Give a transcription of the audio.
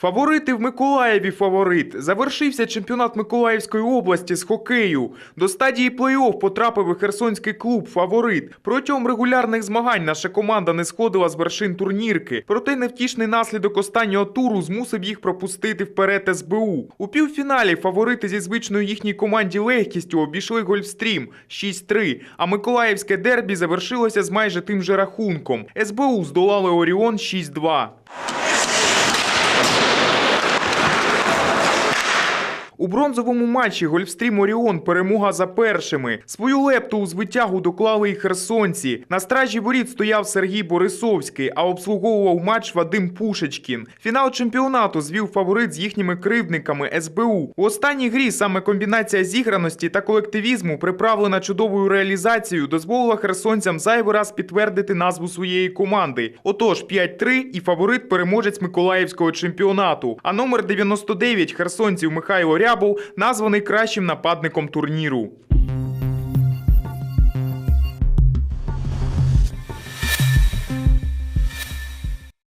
Фаворити в Миколаєві фаворит. Завершився чемпіонат Миколаївської області з хокею. До стадії плей-офф потрапив і херсонський клуб фаворит. Протягом регулярних змагань наша команда не сходила з вершин турнірки. Проте невтішний наслідок останнього туру змусив їх пропустити вперед СБУ. У півфіналі фаворити зі звичною їхній команді легкістю обійшли Гольфстрім 6-3, а Миколаївське дербі завершилося з майже тим же рахунком. СБУ здолали Оріон 6-2. У бронзовому матчі Гольфстрім Оріон перемога за першими. Свою лепту у звитягу доклали і херсонці. На стражі воріт стояв Сергій Борисовський, а обслуговував матч Вадим Пушечкін. Фінал чемпіонату звів фаворит з їхніми кривдниками СБУ. У останній грі саме комбінація зіграності та колективізму, приправлена чудовою реалізацією, дозволила херсонцям зайвий раз підтвердити назву своєї команди. Отож, 5-3 і фаворит переможець Миколаївського чемпіонату. А номер 99 херсонців Михайло Рябов названий кращим нападником турніру.